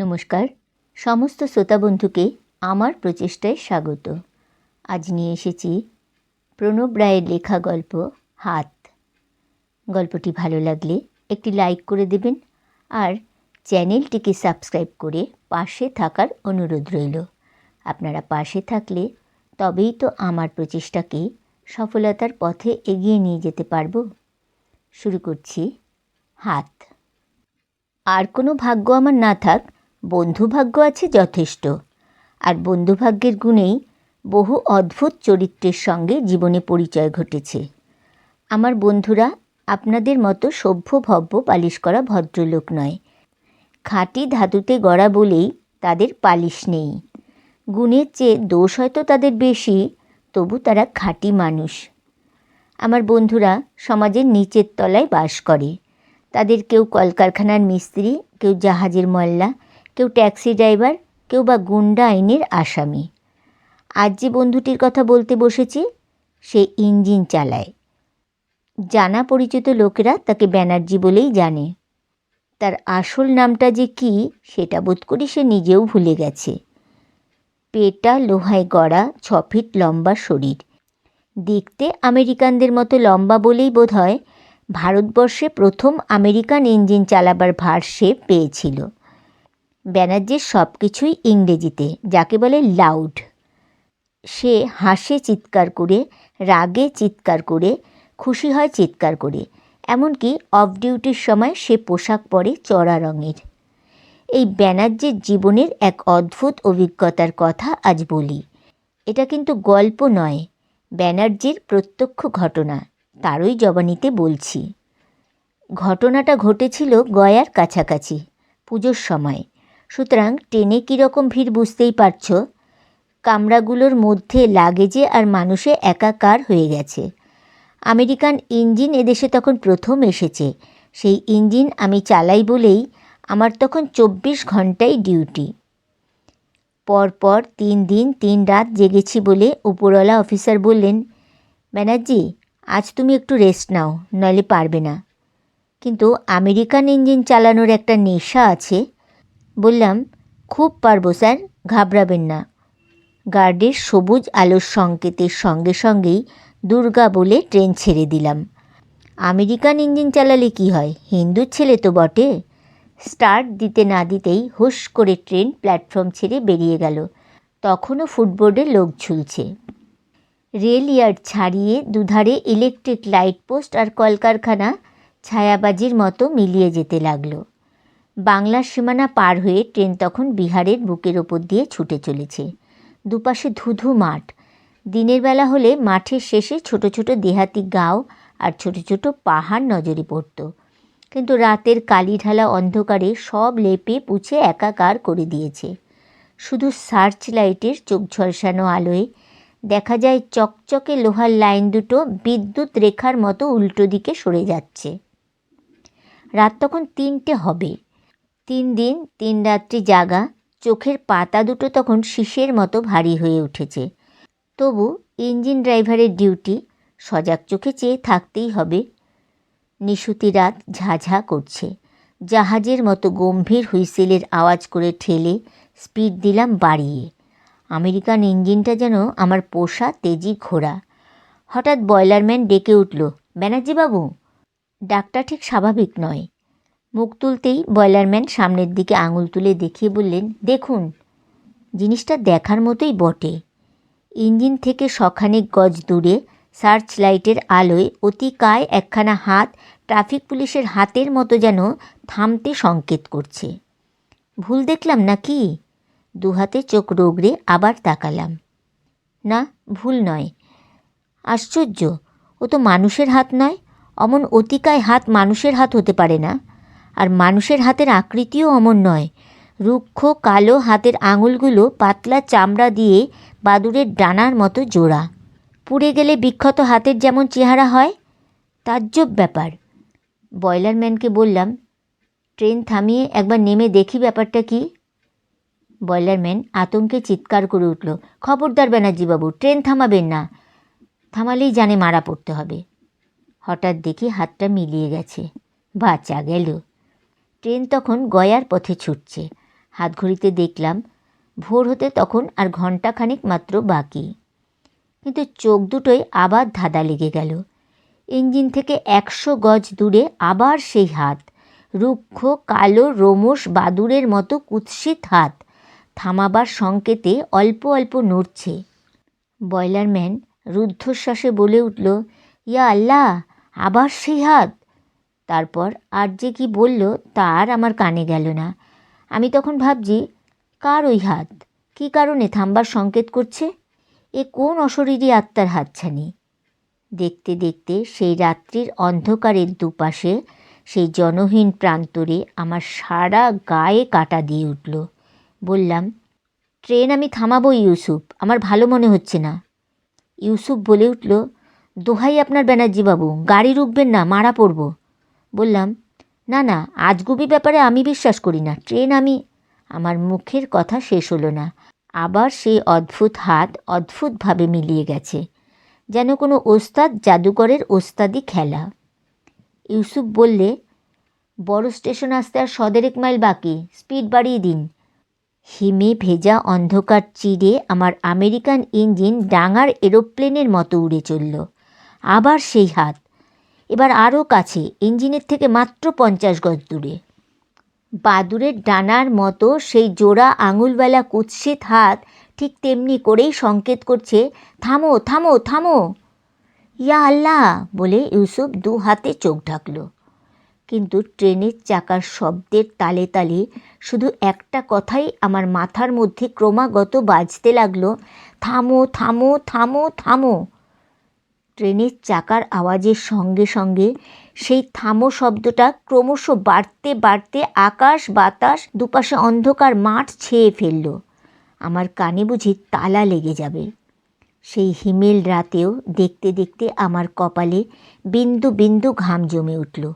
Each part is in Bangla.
নমস্কার। সমস্ত শ্রোতা বন্ধুকে আমার প্রচেষ্টায় স্বাগত। আজ নিয়ে এসেছি প্রণব রায়ের লেখা গল্প হাত। গল্পটি ভালো লাগলে একটি লাইক করে দেবেন আর চ্যানেলটিকে সাবস্ক্রাইব করে পাশে থাকার অনুরোধ রইল। আপনারা পাশে থাকলে তবেই তো আমার প্রচেষ্টাকে সফলতার পথে এগিয়ে নিয়ে যেতে পারব। শুরু করছি হাত। আর কোনো ভাগ্য আমার না থাক বন্ধু ভাগ্য আছে যথেষ্ট। আর বন্ধুভাগ্যের গুণেই বহু অদ্ভুত চরিত্রের সঙ্গে জীবনে পরিচয় ঘটেছে। আমার বন্ধুরা, আপনাদের মতো সভ্য ভব্য পালিশ করা ভদ্রলোক নয়। খাঁটি ধাতুতে গড়া বলেই তাদের পালিশ নেই। গুণের চেয়ে দোষ হয়তো তাদের বেশি, তবু তারা খাঁটি মানুষ। আমার বন্ধুরা, সমাজের নিচের তলায় বাস করে। তাদের কেউ কলকারখানার মিস্ত্রি, কেউ জাহাজের মল্লা কেউ ট্যাক্সি ড্রাইভার, কেউ বা গুন্ডা আইনের আসামি। আজ যে বন্ধুটির কথা বলতে বসেছি, সে ইঞ্জিন চালায়। জানা পরিচিত লোকেরা তাকে ব্যানার্জি বলেই জানে। তার আসল নামটা যে কি, সেটা বোধ করি সে নিজেও ভুলে গেছে। পেটা লোহায় গড়া ছ ফিট লম্বা শরীর। দেখতে আমেরিকানদের মতো লম্বা বলেই বোধ হয় ভারতবর্ষে প্রথম আমেরিকান ইঞ্জিন চালাবার ভার সে পেয়েছিল। ব্যানার্জির সব কিছুই ইংরেজিতে, যাকে বলে লাউড। সে হাসে চিৎকার করে, রাগে চিৎকার করে, খুশি হয় চিৎকার করে, এমনকি অফ ডিউটির সময় সে পোশাক পরে চড়া রঙের। এই ব্যানার্জির জীবনের এক অদ্ভুত অভিজ্ঞতার কথা আজ বলি। এটা কিন্তু গল্প নয়, ব্যানার্জির প্রত্যক্ষ ঘটনা, তারই জবানিতে বলছি। ঘটনাটা ঘটেছিল গয়ার কাছাকাছি, পুজোর সময়। সুতরাং ট্রেনে কীরকম ভিড় বুঝতেই পারছ? কামরাগুলোর মধ্যে লাগেজে আর মানুষে একাকার হয়ে গেছে। আমেরিকান ইঞ্জিন এদেশে তখন প্রথম এসেছে। সেই ইঞ্জিন আমি চালাই বলেই আমার তখন চব্বিশ ঘন্টাই ডিউটি। পরপর তিন দিন তিন রাত জেগেছি বলে উপরওয়ালা অফিসার বললেন, ব্যানার্জি, আজ তুমি একটু রেস্ট নাও, নইলে পারবে না। কিন্তু আমেরিকান ইঞ্জিন চালানোর একটা নেশা আছে বললাম, খুব পারব, স্যার, ঘাবড়াবেন না। গার্ডের সবুজ আলোর সংকেতের সঙ্গে সঙ্গেই দুর্গা বলে ট্রেন ছেড়ে দিলাম। আমেরিকান ইঞ্জিন চালালে কি হয়? হিন্দুর ছেলে তো বটে। স্টার্ট দিতে না দিতেই হুশ করে ট্রেন প্ল্যাটফর্ম ছেড়ে বেরিয়ে গেল। তখনও ফুটবোর্ডে লোক ঝুলছে। রেল ইয়ার্ড ছাড়িয়ে দুধারে ইলেকট্রিক লাইট পোস্ট আর কলকারখানা ছায়াবাজির মতো মিলিয়ে যেতে লাগল। বাংলার সীমানা পার হয়ে ট্রেন তখন বিহারের বুকের ওপর দিয়ে ছুটে চলেছে। দুপাশে ধুধু মাঠ। দিনের বেলা হলে মাঠের শেষে ছোট ছোট দেহাতি গাঁও আর ছোট ছোট পাহাড় নজরে পড়ত। কিন্তু রাতের কালি ঢালা অন্ধকারে সব লেপে পুছে একাকার করে দিয়েছে। শুধু সার্চ লাইটের চোখ ঝলসানো আলোয় দেখা যায় চকচকে লোহার লাইন দুটো বিদ্যুৎ রেখার মতো উল্টো দিকে সরে যাচ্ছে। রাত তখন তিনটে হবে। তিন দিন, তিন রাত্রি জাগা, চোখের পাতা দুটো তখন শীষের মতো ভারী হয়ে উঠেছে। তবু ইঞ্জিন ড্রাইভারের ডিউটি সজাগ চোখে চেয়ে থাকতেই হবে। নিশুতি রাত ঝাঝা করছে। জাহাজের মতো গম্ভীর হুইসেলের আওয়াজ করে ঠেলে স্পিড দিলাম বাড়িয়ে। আমেরিকান ইঞ্জিনটা যেন আমার পোষা তেজি ঘোড়া। হঠাৎ বয়লারম্যান ডেকে উঠল, ব্যানার্জিবাবু, ডাকটা ঠিক স্বাভাবিক নয়। মুখ তুলতেই বয়লারম্যান সামনের দিকে আঙুল তুলে দেখিয়ে বললেন, দেখুন, জিনিসটা দেখার মতোই বটে। ইঞ্জিন থেকে শখানেক গজ দূরে সার্চ লাইটের আলোয় অতিকায় একখানা হাত ট্রাফিক পুলিশের হাতের মতো যেন থামতে সংকেত করছে। ভুল দেখলাম না নাকি দুহাতে চোখ রোগড়ে আবার তাকালাম। না, ভুল নয়। আশ্চর্য, ও তো মানুষের হাত নয়, অমন অতিকায় হাত মানুষের হাত হতে পারে না। আর মানুষের হাতের আকৃতিও অমন নয়। রুক্ষ কালো হাতের আঙুলগুলো পাতলা চামড়া দিয়ে বাদুরের ডানার মতো জোড়া। পুড়ে গেলে বিক্ষত হাতের যেমন চেহারা হয়, তাজ্জব ব্যাপার। বয়লারম্যানকে বললাম, ট্রেন থামিয়ে একবার নেমে দেখি ব্যাপারটা কি? বয়লারম্যান আতঙ্কে চিৎকার করে উঠল, খবরদার ব্যানার্জিবাবু, ট্রেন থামাবেন না। থামালেই জানে মারা পড়তে হবে। হঠাৎ দেখি হাতটা মিলিয়ে গেছে। বাঁচা গেল। ট্রেন তখন গয়ার পথে ছুটছে। হাত ঘড়িতে দেখলাম, ভোর হতে তখন আর ঘন্টাখানিক মাত্র বাকি। কিন্তু চোখ দুটোই আবার ধাঁধা লেগে গেল। ইঞ্জিন থেকে একশো গজ দূরে আবার সেই হাত। রুক্ষ, কালো, রোমশ বাদুরের মতো কুৎসিত হাত। থামাবার সংকেতে অল্প অল্প নড়ছে। বয়লারম্যান রুদ্ধশ্বাসে বলে উঠল, ইয়া আল্লাহ, আবার সেই হাত? তারপর আর যে কি বলল তার আমার কানে গেল না। আমি তখন ভাবছি, কার ওই হাত? কী কারণে থামবার সংকেত করছে? এ কোন অশরীরী আত্মার হাতছানি? দেখতে দেখতে সেই রাত্রির অন্ধকারের দুপাশে সেই জনহীন প্রান্তরে আমার সারা গায়ে কাটা দিয়ে উঠল। বললাম, ট্রেন আমি থামাবো ইউসুফ, আমার ভালো মনে হচ্ছে না। ইউসুফ বলে উঠল, দোহাই আপনার ব্যানার্জি বাবু গাড়ি রুখবেন না, মারা পড়ব। বললাম, না না, আজগুবি ব্যাপারে আমি বিশ্বাস করি না। ট্রেন আমি আমার মুখের কথা শেষ হলো না। আবার সেই অদ্ভুত হাত অদ্ভুতভাবে মিলিয়ে গেছে। যেন কোনো ওস্তাদ জাদুকরের ওস্তাদি খেলা। ইউসুফ বললে, বড় স্টেশন আসতে আর সদেরেক মাইল বাকি, স্পিড বাড়িয়ে দিন। হিমে ভেজা অন্ধকার চিরে আমার আমেরিকান ইঞ্জিন ডাঙার এরোপ্লেনের মতো উড়ে চলল। আবার সেই হাত এবার আরও কাছে, ইঞ্জিনের থেকে মাত্র পঞ্চাশ গজ দূরে। বাদুরের ডানার মতো সেই জোড়া আঙুলবেলা কুৎসিত হাত ঠিক তেমনি করেই সংকেত করছে, থামো থামো থামো! ইয়া আল্লাহ! বলে ইউসুফ দু হাতে চোখ ঢাকল। কিন্তু ট্রেনের চাকার শব্দের তালে তালে শুধু একটা কথাই আমার মাথার মধ্যে ক্রমাগত বাজতে লাগল, থামো থামো থামো থামো! ট্রেনের চাকার আওয়াজের সঙ্গে সঙ্গে সেই থামো শব্দটা ক্রমশ বাড়তে বাড়তে আকাশ বাতাস দুপাশে অন্ধকার মাঠ ছেয়ে ফেলল। আমার কানে বুঝি তালা লেগে যাবে। সেই হিমেল রাতেও দেখতে দেখতে আমার কপালে বিন্দু বিন্দু ঘাম জমে উঠল।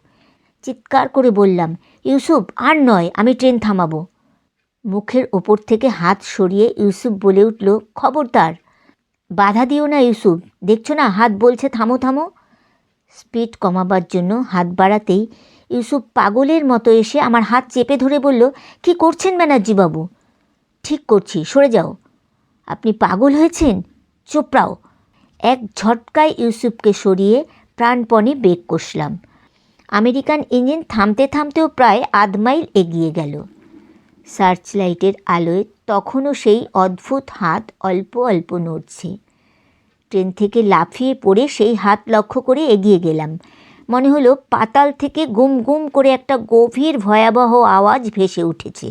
চিৎকার করে বললাম, ইউসুফ, আর নয়, আমি ট্রেন থামাবো। মুখের ওপর থেকে হাত সরিয়ে ইউসুফ বলে উঠল, খবরদার বাধা দিও না ইউসুফ। দেখছ না, হাত বলছে, থামো থামো। স্পিড কমাবার জন্য হাত বাড়াতেই ইউসুফ পাগলের মতো এসে আমার হাত চেপে ধরে বলল, কি করছেন ব্যানার্জি বাবু ঠিক করছি, সরে যাও। আপনি পাগল হয়েছেন? চোপড়াও এক ঝটকায় ইউসুফকে সরিয়ে প্রাণপণে বেগ কষলাম। আমেরিকান ইঞ্জিন থামতে থামতেও প্রায় আধ মাইল এগিয়ে গেল। সার্চ লাইটের আলোয় তখনও সেই অদ্ভুত হাত অল্প অল্প নড়ছে। ট্রেন থেকে লাফিয়ে পড়ে সেই হাত লক্ষ্য করে এগিয়ে গেলাম। মনে হলো পাতাল থেকে গুম গুম করে একটা গভীর ভয়াবহ আওয়াজ ভেসে উঠেছে।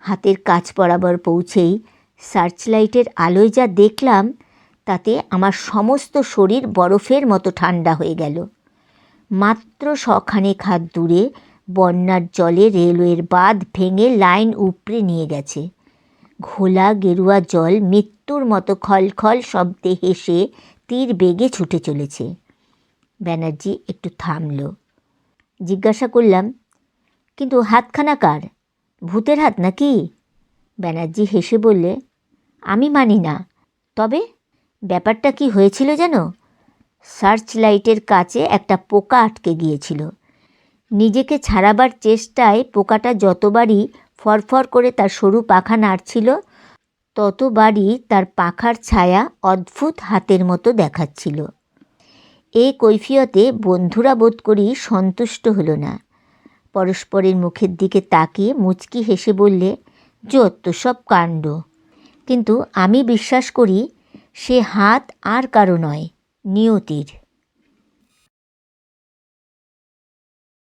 হাতের কাজ বরাবর পৌঁছেই সার্চ লাইটের আলোয় যা দেখলাম, তাতে আমার সমস্ত শরীর বরফের মতো ঠান্ডা হয়ে গেল। মাত্র শখানেক হাত দূরে বন্যার জলে রেলওয়ের বাঁধ ভেঙে লাইন উপড়ে নিয়ে গেছে। ঘোলা গেরুয়া জল মৃত্যুর মতো খলখল শব্দে হেসে তীর বেগে ছুটে চলেছে। ব্যানার্জি একটু থামল। জিজ্ঞাসা করলাম, কিন্তু হাতখানা কার? ভূতের হাত নাকি? ব্যানার্জি হেসে বললে, আমি মানি না। তবে ব্যাপারটা কি হয়েছিল জানো সার্চ লাইটের কাছে একটা পোকা আটকে গিয়েছিল। নিজেকে ছাড়াবার চেষ্টায় পোকাটা যতবারই ফরফর করে তার সরু পাখা নাড়ছিল। ততবারই তার পাখার ছায়া অদ্ভুত হাতের মতো দেখাচ্ছিল। এই কৈফিয়তে বন্ধুরা বোধ করি সন্তুষ্ট হলো না। পরস্পরের মুখের দিকে তাকিয়ে মুচকি হেসে বললে যত সব কাণ্ড। কিন্তু আমি বিশ্বাস করি, সে হাত আর কারও নয়, নিয়তির।